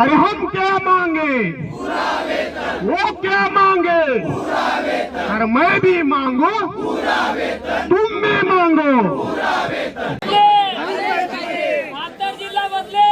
अरे हम क्या मांगे? वो क्या मांगे? अरे मैं भी मांगू? तुम भी मांगो। बदले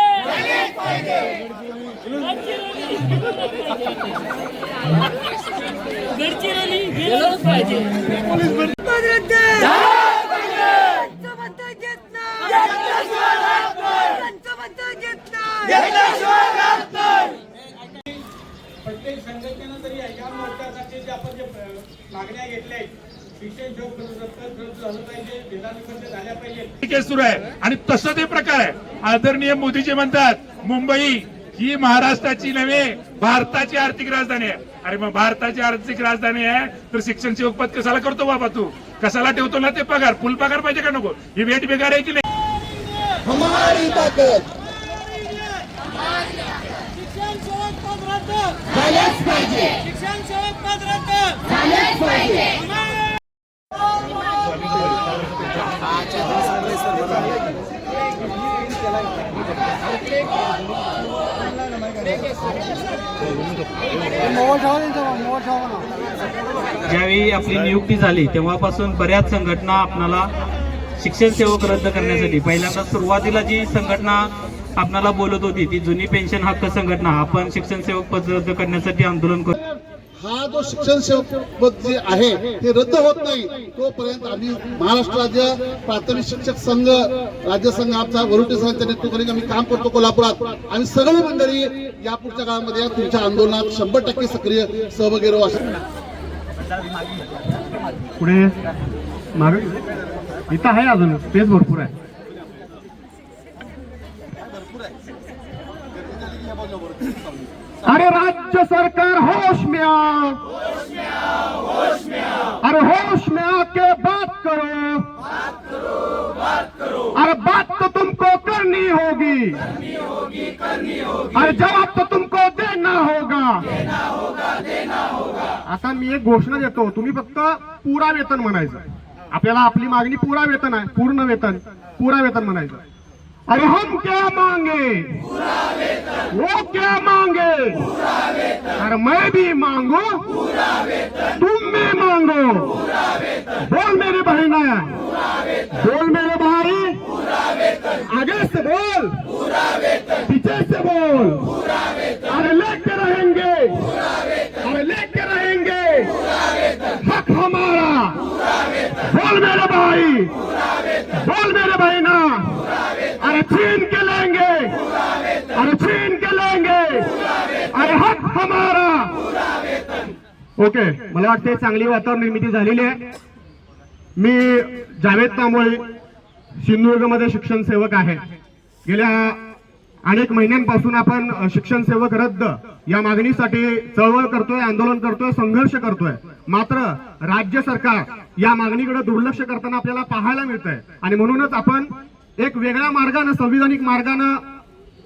प्रत्येक संघटनेनं तरी या मोर्चासाठी जे आपण जे मागण्या घेतल्या शिक्षण झालं पाहिजे झाल्या पाहिजे सुरू आहे. आणि तसं ते प्रकार आहे. आदरणीय मोदीजी म्हणतात मुंबई ही महाराष्ट्राची नव्हे भारताची आर्थिक राजधानी आहे. अरे मग भारताची आर्थिक राजधानी आहे तर शिक्षण सेवक पद कशाला करतो बाबा तू? कशाला ठेवतो ना ते पगार? फुल पगार पाहिजे का नको? ही वेट बेकार आहे की नाही हमारी ताकद शिक्षण सेवक पद रद्द झाल्याच पाहिजे. शिक्षण सेवक पद रद्द. झाल्याच पाहिजे. ज्यावेळी आपली नियुक्ती झाली तेव्हापासून बऱ्याच संघटना आपणाला शिक्षण सेवक रद्द करण्यासाठी पहिल्यांदा सुरुवातीला जी संघटना आपणाला बोलत होती ती जुनी पेन्शन हक्क संघटना आपण शिक्षण सेवक पद रद्द करण्यासाठी आंदोलन करतो हा जो शिक्षण सेवक पद जे आहे ते रद्द होत नाही तोपर्यंत आम्ही महाराष्ट्र राज्य प्राथमिक शिक्षक संघ राज्य संघ आमचा वरुटे संघाच्या नेतृत्वाने आम्ही काम करतो कोल्हापुरात. आम्ही सगळी मंडळी या पुढच्या काळामध्ये तुमच्या आंदोलनात शंभर टक्के सक्रिय सहभागी राहू पुढे माग इथं आहे अजून स्पेस भरपूर आहे. अरे राज्य सरकार होश में आओ। अरे होश में आके बात करो। अरे बात तो तुमको करनी होगी। अरे जवाब तो तुमको देना होगा। आता मी एक घोषणा देतो तुम्ही फक्त पुरा वेतन म्हणायचं. आपल्याला आपली मागणी पुरा वेतन आहे पूर्ण वेतन पुरा वेतन म्हणायचं. अरे हम क्या मांगे? वो क्या मांगे? अरे मैं भी मांगू। तुम भी मांगो। बोल मेरे बहना। बोल मेरे भाई। आगे से बोल। पीछे से बोल। अरे लेके रहेंगे। अरे लेके रहेंगे। हक हमारा। बोल मेरे भाई। बोल मेरे बहना। अरे छीन के लेंगे। अरे छीन के लेंगे। अरे हक हमारा। ओके मला वाटते चांगली वातावरण निर्मिती झालेली आहे. मी जावेद तांबोळी सिंधुदुर्गमध्ये शिक्षण सेवक आहे. गेल्या अनेक महिन्यांपासून आपण शिक्षण सेवक रद्द या मागणीसाठी चळवळ करतोय आंदोलन करतोय संघर्ष करतोय. मात्र राज्य सरकार या मागणीकडे दुर्लक्ष करताना आपल्याला पाहायला मिळतंय. आणि म्हणूनच आपण एक वेगळ्या मार्गानं संविधानिक मार्गानं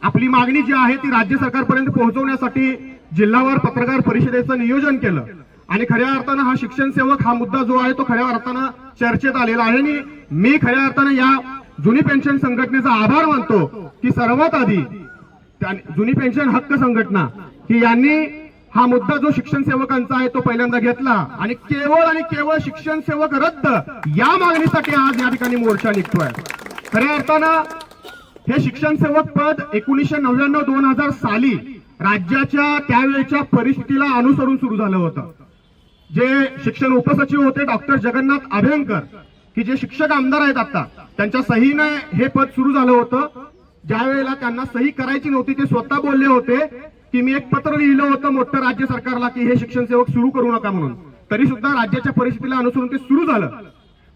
आपली मागणी जी आहे ती राज्य सरकारपर्यंत पोहोचवण्यासाठी जिल्हावार पत्रकार परिषदेचं नियोजन केलं. आणि खऱ्या अर्थानं हा शिक्षण सेवक हा मुद्दा जो आहे तो खऱ्या अर्थानं चर्चेत आलेला आहे. आणि मी खऱ्या अर्थानं या जुनी पेन्शन संघटनेचा आभार मानतो की सर्वात आधी जुनी पेन्शन हक्क संघटना की यांनी हा मुद्दा जो शिक्षण सेवकांचा आहे तो पहिल्यांदा घेतला. आणि केवळ आणि केवळ शिक्षण सेवक रद्द या मागणीसाठी आज या ठिकाणी मोर्चा निघतोय. खऱ्या अर्थानं हे शिक्षण सेवक पद एकोणीसशे नव्याण्णव दोन हजार साली राज्याच्या त्यावेळेच्या परिस्थितीला अनुसरून सुरू झालं होतं. जे शिक्षण उपसचिव होते डॉक्टर जगन्नाथ अभ्यंकर की जे शिक्षक आमदार आहेत आता त्यांच्या सहीने हे पद सुरू झालं होतं. ज्या वेळेला त्यांना सही करायची नव्हती ते स्वतः बोलले होते की मी एक पत्र लिहिलं होतं मोठं राज्य सरकारला की हे शिक्षण सेवक सुरू करू नका म्हणून. तरी सुद्धा राज्याच्या परिस्थितीला अनुसरून ते सुरू झालं.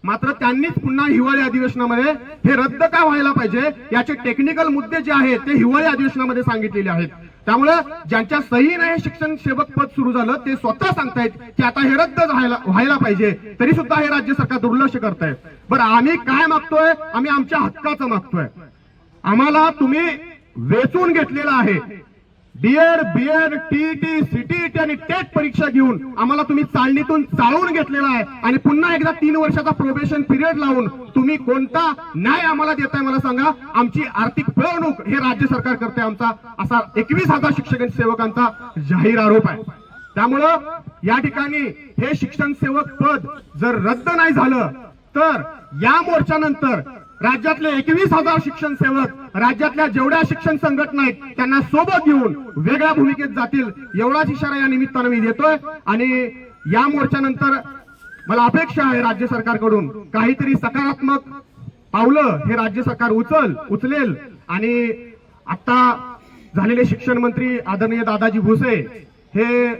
मात्र त्यांनीच पुन्हा हिवाळी अधिवेशनामध्ये हे रद्द का व्हायला पाहिजे याचे टेक्निकल मुद्दे जे आहेत ते हिवाळी अधिवेशनामध्ये सांगितलेले आहेत. त्यामुळे ज्यांच्या सहीने हे शिक्षण सेवक पद सुरू झालं ते स्वतः सांगतायत की आता हे रद्द व्हायला पाहिजे. तरी सुद्धा हे राज्य सरकार दुर्लक्ष करताय. बरं आम्ही काय मागतोय? आम्ही आमच्या हक्काचं मागतोय. आम्हाला तुम्ही वेचून घेतलेलं आहे. डीएड बीएड टीईटी सीटीईटी आणि टेट परीक्षा घेऊन आम्हाला तुम्ही चालणीतून चाळून घेतलेला आहे. आणि पुन्हा एकदा तीन वर्षाचा प्रोबेशन पिरियड लावून तुम्ही कोणता न्याय आम्हाला देताय मला सांगा. आमची आर्थिक पिळवणूक हे राज्य सरकार करते आमचा. असा एकवीस हजार शिक्षक सेवकांचा जाहीर आरोप आहे. त्यामुळं या ठिकाणी हे शिक्षण सेवक पद जर रद्द नाही झालं तर या मोर्चानंतर राज्यातले एकवीस हजार शिक्षण सेवक राज्यातल्या जेवढ्या शिक्षण संघटना आहेत त्यांना सोबत घेऊन वेगळ्या भूमिकेत जातील एवढाच इशारा या निमित्तानं मी देतोय. आणि या मोर्चानंतर मला अपेक्षा आहे राज्य सरकारकडून काहीतरी सकारात्मक पावलं हे राज्य सरकार उचल उचलेल. आणि आता झालेले शिक्षण मंत्री आदरणीय दादाजी भुसे हे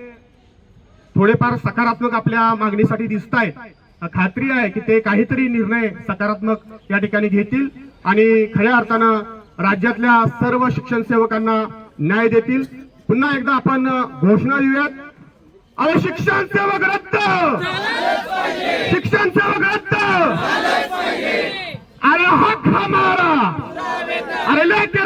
थोडेफार सकारात्मक आपल्या मागणीसाठी दिसत आहेत खात्री आहे की ते काहीतरी निर्णय सकारात्मक या ठिकाणी घेतील आणि खऱ्या अर्थानं राज्यातल्या सर्व शिक्षण सेवकांना न्याय देतील. पुन्हा एकदा आपण घोषणा देऊयात. अरे शिक्षण सेवक रद्द शिक्षण सेवक रद्द अरे हक हमारा अरे लेके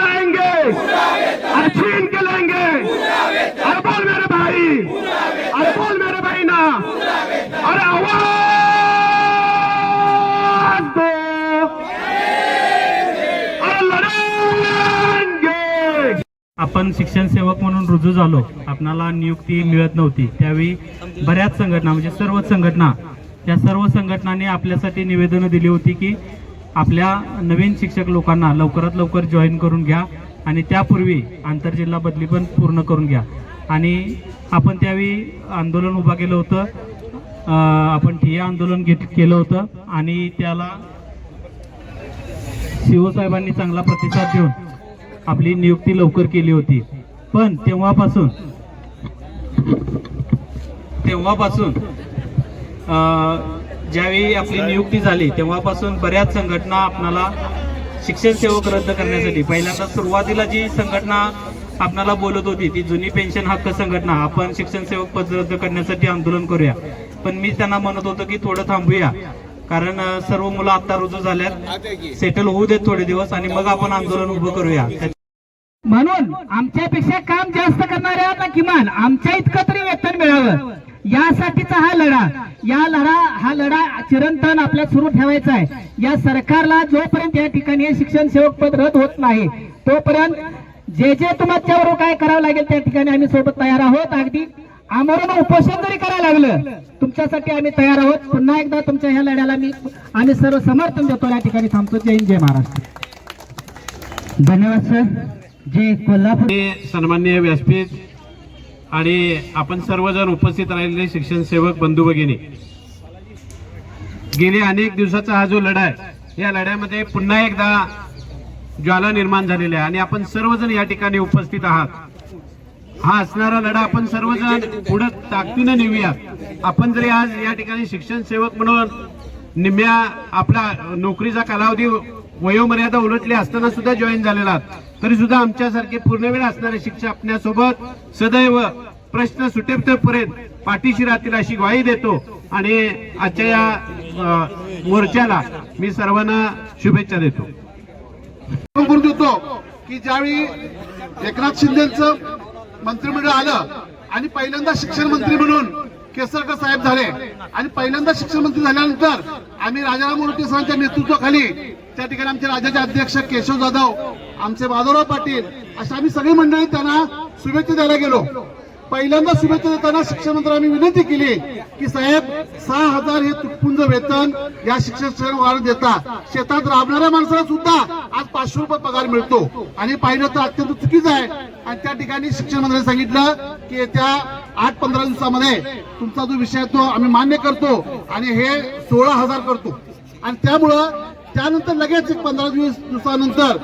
आपण शिक्षण सेवक म्हणून रुजू झालो. आपणाला नियुक्ती मिळत नव्हती. त्यावेळी बऱ्याच संघटना म्हणजे सर्वच संघटना या सर्व संघटनांनी आपल्यासाठी निवेदनं दिली होती की आपल्या नवीन शिक्षक लोकांना लवकरात लवकर जॉईन करून घ्या आणि त्यापूर्वी आंतरजिल्हा बदली पण पूर्ण करून घ्या. आणि आपण त्यावेळी आंदोलन उभा केलं होतं. आपण ठिय्या आंदोलन घेत केलं होतं. आणि त्याला शिवसाहेबांनी चांगला प्रतिसाद देऊन आपली नियुक्ती लवकर केली होती. पण तेव्हापासून तेव्हापासून ज्यावेळी आपली नियुक्ती झाली तेव्हापासून बऱ्याच संघटना आपणाला शिक्षण सेवक रद्द करण्यासाठी पहिल्यांदा सुरुवातीला जी संघटना आपणाला बोलत होती ती जुनी पेन्शन हक्क संघटना आपण शिक्षण सेवक पद रद्द करण्यासाठी आंदोलन करूया. पण मी त्यांना म्हणत होतो की थोडं थांबूया. कारण सर्व मुलं आता रुजू झाल्यात. सेटल होऊ देत थोडे दिवस आणि मग आपण आंदोलन उभं करूया. म्हणून आमच्यापेक्षा काम जास्त करणाऱ्यांना किमान आमच्या इतकं तरी वेतन मिळावं. यासाठीचा हा लढा या लढा हा लढा चिरंतन आपल्या सुरू ठेवायचा आहे. या सरकारला जोपर्यंत या ठिकाणी हे शिक्षण सेवक पद रद्द होत नाही तोपर्यंत जे जे तुमच्यावर काय करावं लागेल त्या ठिकाणी आम्ही सोबत तयार आहोत. अगदी आम्हाला उपोषण जरी करायला लागलं तुमच्यासाठी आम्ही तयार आहोत. पुन्हा एकदा तुमच्या ह्या लढ्याला मी आम्ही सर्व समर्थन देतो. या ठिकाणी थांबतो. जय हिंद जय महाराष्ट्र. धन्यवाद सर. जे कोल्हापूर. सन्मान्य व्यासपीठ आणि आपण सर्वजण उपस्थित राहिलेले शिक्षण सेवक बंधू भगिनी. गेले अनेक दिवसाचा हा जो लढा आहे या लढ्यामध्ये पुन्हा एकदा ज्वाला निर्माण झालेला आहे आणि आपण सर्वजण या ठिकाणी उपस्थित आहात. हा असणारा लढा आपण सर्वजण पुढे ताकदीनं नेऊया. आपण जरी आज या ठिकाणी शिक्षण सेवक म्हणून निम्म्या आपला नोकरीचा कालावधी वयोमर्यादा उलटली असताना सुद्धा जॉईन झालेला तरी सुद्धा आमच्यासारखे पूर्णवेळ असणारे शिक्षक आपल्यासोबत सदैव प्रश्न सुटेपर्यंत पाठीशी राहतील अशी ग्वाही देतो. आणि आजच्या या मोर्चाला मी सर्वांना शुभेच्छा देतो. देतो की ज्यावेळी एकनाथ शिंदेचं मंत्रिमंडळ आलं आणि पहिल्यांदा शिक्षण मंत्री म्हणून केसरकर साहेब झाले. आणि पहिल्यांदा शिक्षण मंत्री झाल्यानंतर आम्ही राजाराम मूर्ती सरांच्या नेतृत्वाखाली त्या ठिकाणी आमचे राज्याचे अध्यक्ष केशव जाधव आमचे माधवराव पाटील अशा आम्ही सगळी मंडळी त्यांना शुभेच्छा द्यायला गेलो. पहिल्यांदा शुभेच्छा देताना शिक्षण मंत्र्यांनी विनंती केली की साहेब सहा हजार हे तुटपुंज वेतन या शिक्षण वाढ देता. शेतात राबणाऱ्या माणसाला सुद्धा आज पाचशे रुपये पगार मिळतो. आणि पाहिलं तर अत्यंत चुकीचं आहे. आणि त्या ठिकाणी शिक्षण मंत्र्यांनी सांगितलं की येत्या आठ पंधरा दिवसामध्ये तुमचा जो विषय आहे तो आम्ही मान्य करतो आणि हे सोळा हजार करतो. आणि त्यामुळं त्यानंतर लगेच एक पंधरा दिवस दिवसानंतर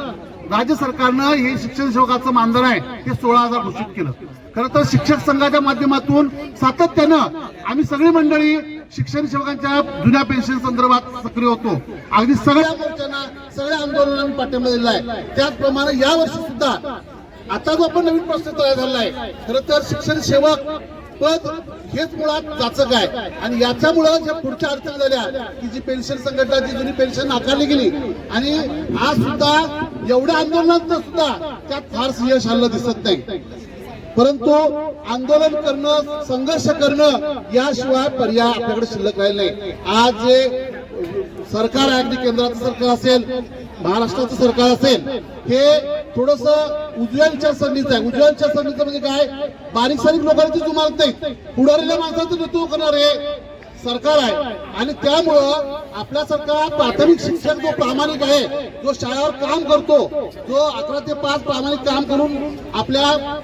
राज्य सरकारनं हे शिक्षण सेवकाचं मानधन आहे ते सोळा हजार घोषित केलं. खरं तर शिक्षक संघाच्या माध्यमातून सातत्यानं आम्ही सगळी मंडळी शिक्षण सेवकांच्या जुन्या पेन्शन संदर्भात सक्रिय होतो. अगदी सगळ्या मोर्चांना सगळ्या आंदोलनांना पाठिंबा दिला आहे. त्याचप्रमाणे या वर्षी सुद्धा आता जो आपण नवीन प्रश्न तयार झाला आहे खरं तर शिक्षण सेवक पण हेच मुळात जाचक आहे. आणि याच्यामुळं ज्या पुढच्या अडचणी झाल्या की जी पेन्शन संघटना जी जुनी पेन्शन नाकारली गेली आणि आज सुद्धा एवढ्या आंदोलनात सुद्धा त्यात फार यश आलं दिसत नाही. परंतु आंदोलन करणं संघर्ष करणं याशिवाय पर्याय आपल्याकडे शिल्लक राहिले नाही. आज जे सरकार आहे अगदी केंद्राचं सरकार असेल महाराष्ट्राचं सरकार असेल हे थोडस उजव्यांच्या संधीचं आहे. उजव्यांच्या संधीचं म्हणजे काय? बारीक सारीक लोकांची जुमानत नाही. पुढारीला माणसाचं नेतृत्व करणार सरकार आहे. आणि त्यामुळं आपल्यासारखा प्राथमिक शिक्षक जो प्रामाणिक आहे जो शाळेवर काम करतो जो अकरा ते पाच प्रामाणिक काम करून आपल्या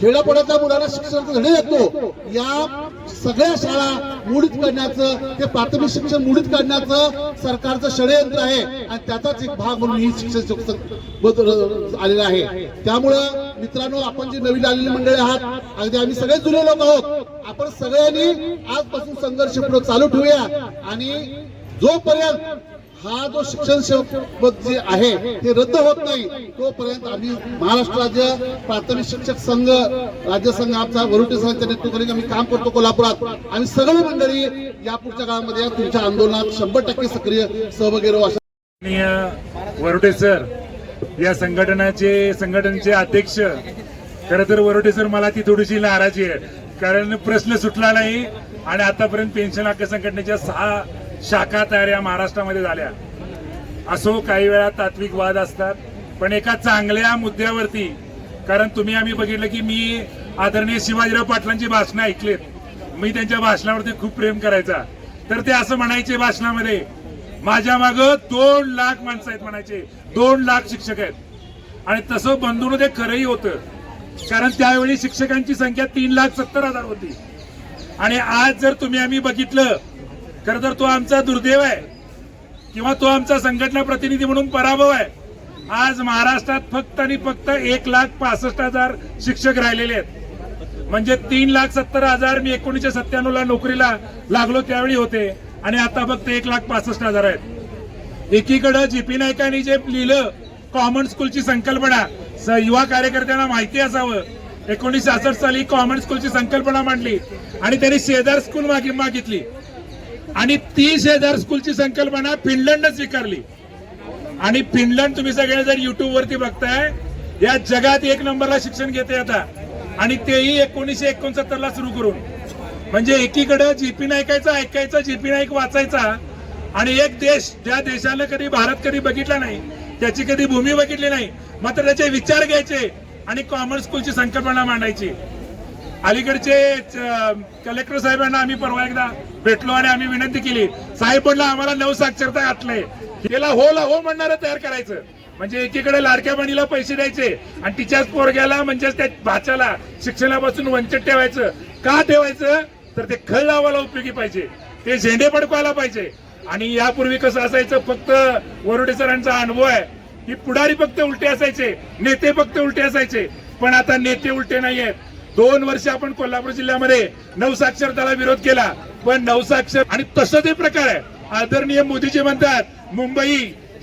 खेड्यापाड्यातल्या मुलांना शिक्षणाचा धडे देतो या सगळ्या शाळा मुडीत काढण्याचं ते प्राथमिक शिक्षण मुडीत काढण्याचं सरकारचं षडयंत्र आहे. आणि त्याचाच एक भाग म्हणून ही शिक्षण आलेलं आलेला आहे. त्यामुळं मित्रांनो आपण जी नवीन आलेली मंडळी आहात अगदी आम्ही सगळे जुने लोक आहोत. आपण सगळ्यांनी आजपासून संघर्ष पुढे चालू ठेवूया. आणि जोपर्यंत हा जो शिक्षण सेवक जे आहे ते रद्द होत नाही. तोपर्यंत आम्ही महाराष्ट्र राज्य प्राथमिक शिक्षक संघ राज्य संघ आमचा वरुटे संघाच्या नेतृत्वाने आम्ही काम करतो कोल्हापुरात. आम्ही सगळी मंडळी या पुढच्या काळामध्ये तुमच्या आंदोलनात शंभर टक्के सक्रिय सहभागी राहू अशा सर या संघटनाचे संघटनेचे अध्यक्ष. खर तर वरुटे सर मला ती थोडीशी नाराजी आहे. कारण प्रश्न सुटला नाही आणि आतापर्यंत पेन्शन हक्क संघटनेच्या सहा शाखा तयार या महाराष्ट्रामध्ये झाल्या. असो काही वेळा तात्विक वाद असतात पण एका चांगल्या मुद्द्यावरती कारण तुम्ही आम्ही बघितलं की मी आदरणीय शिवाजीराव पाटलांची भाषणं ऐकलेत. मी त्यांच्या भाषणावरती खूप प्रेम करायचा. तर ते असं म्हणायचे भाषणामध्ये माझ्या माग दोन लाख माणसं आहेत म्हणायचे. दोन लाख शिक्षक आहेत. आणि तसं बंधून ते खरंही होतं. कारण त्यावेळी शिक्षकांची संख्या तीन लाख सत्तर हजार होती. आणि आज जर तुम्ही आम्ही बघितलं खरं तर तो आमचा दुर्दैव आहे. किंवा तो आमचा संघटना प्रतिनिधी म्हणून पराभव आहे. आज महाराष्ट्रात फक्त आणि फक्त एक लाख पासष्ट हजार शिक्षक राहिलेले आहेत. म्हणजे तीन लाख सत्तर हजार मी एकोणीसशे सत्त्याण्णव ला नोकरीला लागलो त्यावेळी होते. आणि आता फक्त एक लाख पासष्ट हजार आहेत. एकीकडं जीपी नायकांनी जे लिहिलं कॉमन स्कूलची संकल्पना युवा कार्यकर्त्यांना माहिती असावं. एकोणीसशे सहासष्ट साली कॉमन स्कूलची संकल्पना मांडली. आणि त्यांनी शेजार स्कूल मागे मागितली. आणि तीस हजार स्कूलची संकल्पना फिनलंडनं स्वीकारली. आणि फिनलंड तुम्ही सगळे जर युट्यूब वरती बघताय या जगात एक नंबरला शिक्षण घेते आता. आणि तेही एकोणीसशे एकोणसत्तर ला सुरू करून. म्हणजे एकीकडे जीपी नायकायचा ऐकायचा जीपी नाईक वाचायचा. आणि एक देश ज्या देशाला कधी भारत कधी बघितला नाही त्याची कधी भूमी बघितली नाही मात्र त्याचे विचार घ्यायचे आणि कॉमन स्कूलची संकल्पना मांडायची. अलीकडचे कलेक्टर साहेबांना आम्ही परवा एकदा भेटलो आणि आम्ही विनंती केली. साहेब म्हणलं आम्हाला नऊ साक्षरता घातलंय त्याला हो ला हो म्हणणारं तयार करायचं. म्हणजे एकीकडे लाडक्या बहिणीला पैसे द्यायचे आणि तिच्याच पोरग्याला म्हणजेच त्या भाच्याला शिक्षणापासून वंचित ठेवायचं. का ठेवायचं? तर ते खळ लावायला उपयोगी पाहिजे. ते झेंडे पडकवायला पाहिजे. आणि यापूर्वी कसं असायचं? फक्त वरुडे सरांचा अनुभव आहे. की पुढारी फक्त उलटे असायचे. नेते फक्त उलटे असायचे. पण आता नेते उलटे नाही आहेत दोन वर्ष आपण कोल्हापूर जिल्ह्यामध्ये नवसाक्षरताला विरोध केला. पण नवसाक्षर आणि तसं ते प्रकार आहे. आदरणीय मोदीजी म्हणतात मुंबई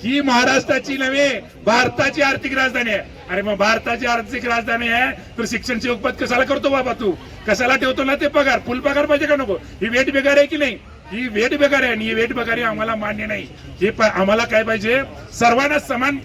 ही महाराष्ट्राची नव्हे भारताची आर्थिक राजधानी आहे. अरे मग भारताची आर्थिक राजधानी आहे तर शिक्षणची उपपद कशाला करतो बाबा तू? कशाला ठेवतो ना ते पगार? फुल पगार पाहिजे का नको? ही वेट बेकार आहे की नाही? ही वेट बेकार आहे आणि ही वेट बेकारी आम्हाला मान्य नाही. हे आम्हाला काय पाहिजे? सर्वांना समान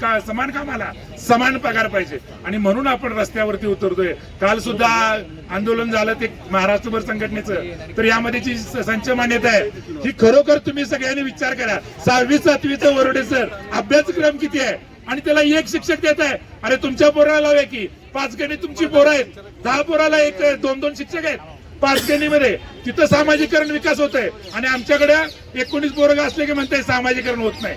का- समान कामाला समान पगार पाहिजे. आणि म्हणून आपण रस्त्यावरती उतरतोय. काल सुद्धा आंदोलन झालं ते महाराष्ट्रभर संघटनेचं. तर यामध्ये जी संच मान्यता आहे ही खरोखर तुम्ही सगळ्यांनी विचार करा. सहावी सातवीचं वरोडे सर अभ्यासक्रम किती आहे? आणि त्याला एक शिक्षक देत आहे. अरे तुमच्या पोराला लावे की. पाच गणी तुमची पोरं आहेत. दहा पोराला एक दोन दोन शिक्षक आहेत. पाचगणीमध्ये तिथं सामाजिकरण विकास होत आहे आणि आमच्याकडे एकोणीस पोरग असले की म्हणताय सामाजिकरण होत नाही.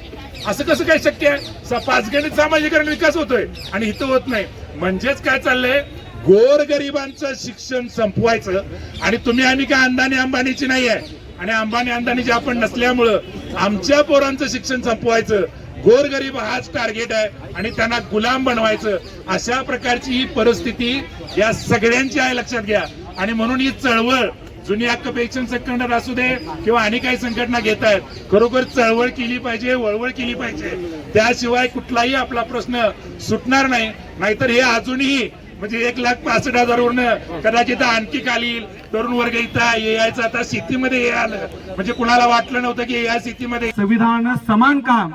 असं कसं काय शक्य आहे? स- सामाजिकरण विकास होतोय आणि इथं होत नाही. म्हणजेच काय चाललंय? गोर गरिबांचं शिक्षण संपवायचं आणि तुम्ही आम्ही काय अंदानी अंबानीची नाही आहे. आणि अंबानी अंदानीची आपण नसल्यामुळं आमच्या पोरांचं शिक्षण संपवायचं. गोरगरीब हाच टार्गेट आहे आणि त्यांना गुलाम बनवायचं. अशा प्रकारची ही परिस्थिती या सगळ्यांची आहे लक्षात घ्या. आणि म्हणून ही चळवळ जुनी हक्क पेन्शन संघटना असू दे किंवा आणि काही संघटना घेत आहेत खरोखर चळवळ केली पाहिजे वळवळ केली पाहिजे. त्याशिवाय कुठलाही आपला प्रश्न सुटणार नाही. नाहीतर हे अजूनही म्हणजे एक लाख पासष्ट हजारवरनं कदाचित आणखी खाली येईल. तरुण वर्ग इथं यायचं आता शेतीमध्ये हे आलं. म्हणजे कुणाला वाटलं नव्हतं की या शेतीमध्ये संविधान समान काम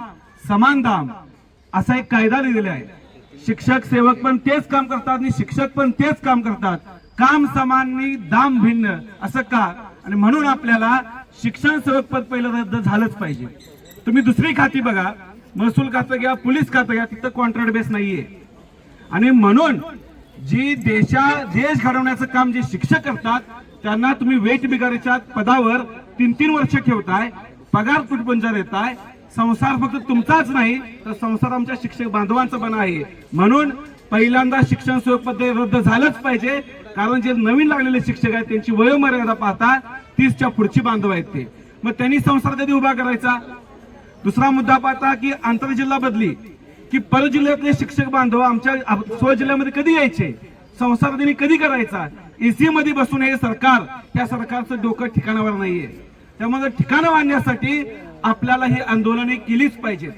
समान दाम असा एक कायदा लिहिलेला आहे. शिक्षक सेवक पण तेच काम करतात आणि शिक्षक पण तेच काम करतात. काम समान दाम भिन्न असं का? आणि म्हणून आपल्याला शिक्षण सेवक पद पहिलं रद्द झालंच पाहिजे. तुम्ही दुसरी खाती बघा. महसूल खातं घ्या पोलीस खातं घ्या तिथं कॉन्ट्रॅक्ट बेस नाहीये. आणि म्हणून जी देशा देश घडवण्याचं काम जे शिक्षक करतात त्यांना तुम्ही वेट बिगारीच्या पदावर तीन तीन वर्ष ठेवताय पगार तुटपुंजा देताय संसार फक्त तुमचाच नाही तर संसार आमच्या शिक्षक बांधवांचा पण आहे. म्हणून पहिल्यांदा शिक्षण सेवक रद्द झालंच पाहिजे. कारण जे नवीन लागलेले शिक्षक आहेत त्यांची वयोमर्यादा पाहता तीसच्या पुढची बांधव आहेत ते. मग त्यांनी संसार कधी उभा करायचा? दुसरा मुद्दा पाहता की आंतरजिल्हा बदली. की परजिल्ह्यातले शिक्षक बांधव आमच्या स्वजिल्ह्यामध्ये कधी यायचे? संसार त्यांनी कधी करायचा? एसी मध्ये बसून हे सरकार त्या सरकारचं डोकं ठिकाणावर नाहीये. त्यामुळे ठिकाणं बांधण्यासाठी आपल्याला ही आंदोलने केलीच पाहिजेत.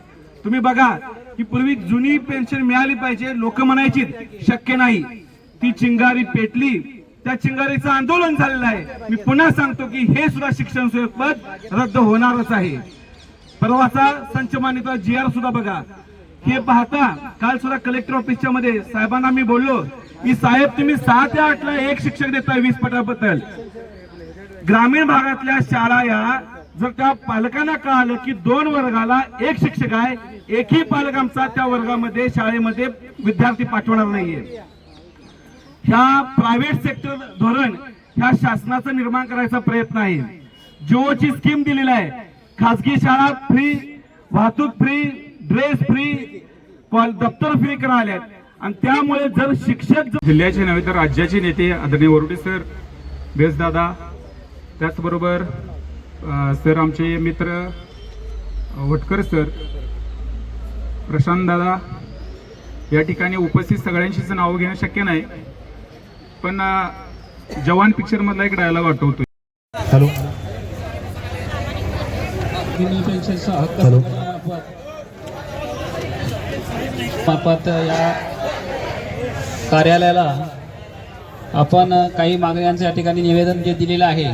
तुम्ही बघा की पूर्वी जुनी पेन्शन मिळाली पाहिजे लोक म्हणायची शक्य नाही. ती चिंगारी पेटली. त्या चिंगारीचं आंदोलन झालेलं आहे. मी पुन्हा सांगतो की हे सुद्धा शिक्षण पद रद्द होणारच आहे. परवाचा संच मान्यता जी आर सुद्धा बघा. हे पाहता काल सुद्धा कलेक्टर ऑफिसच्या मध्ये साहेबांना मी बोललो की साहेब तुम्ही सहा ते आठ ला एक शिक्षक देताय वीस पटाबद्दल. ग्रामीण भागातल्या शाळा या जर त्या पालकांना कळालं की दोन वर्गाला एक शिक्षक आहे एकही पालक आमचा त्या वर्गामध्ये शाळेमध्ये विद्यार्थी पाठवणार नाहीये. ह्या प्रायव्हेट सेक्टर धोरण ह्या शासनाचं निर्माण करायचा प्रयत्न आहे. जिओची स्कीम दिलेली आहे. खासगी शाळा फ्री वाहतूक फ्री ड्रेस फ्री कॉल दप्तर फ्री करायला आणि त्यामुळे जर शिक्षक जर जिल्ह्याचे नव्हे तर राज्याचे नेते आदरणीय वरुटे सर बेसदादा त्याचबरोबर सर आमचे मित्र वटकर सर प्रशांत दादा या ठिकाणी उपस्थित सगळ्यांचीच नावं घेणं शक्य नाही पण जवान पिक्चर मधला एक डायलॉग आठवतो मार्फत या कार्यालयाला आपण काही मागण्यांचं या ठिकाणी निवेदन जे दिलेलं आहे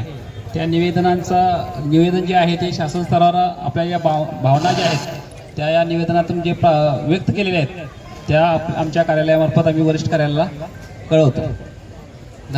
त्या निवेदनांचा निवेदन जे आहे ते शासन स्तरावर आपल्या या भाव भावना ज्या आहेत त्या या निवेदनातून जे व्यक्त केलेल्या आहेत त्या आमच्या कार्यालयामार्फत आम्ही वरिष्ठ कार्यालयाला कळवतो.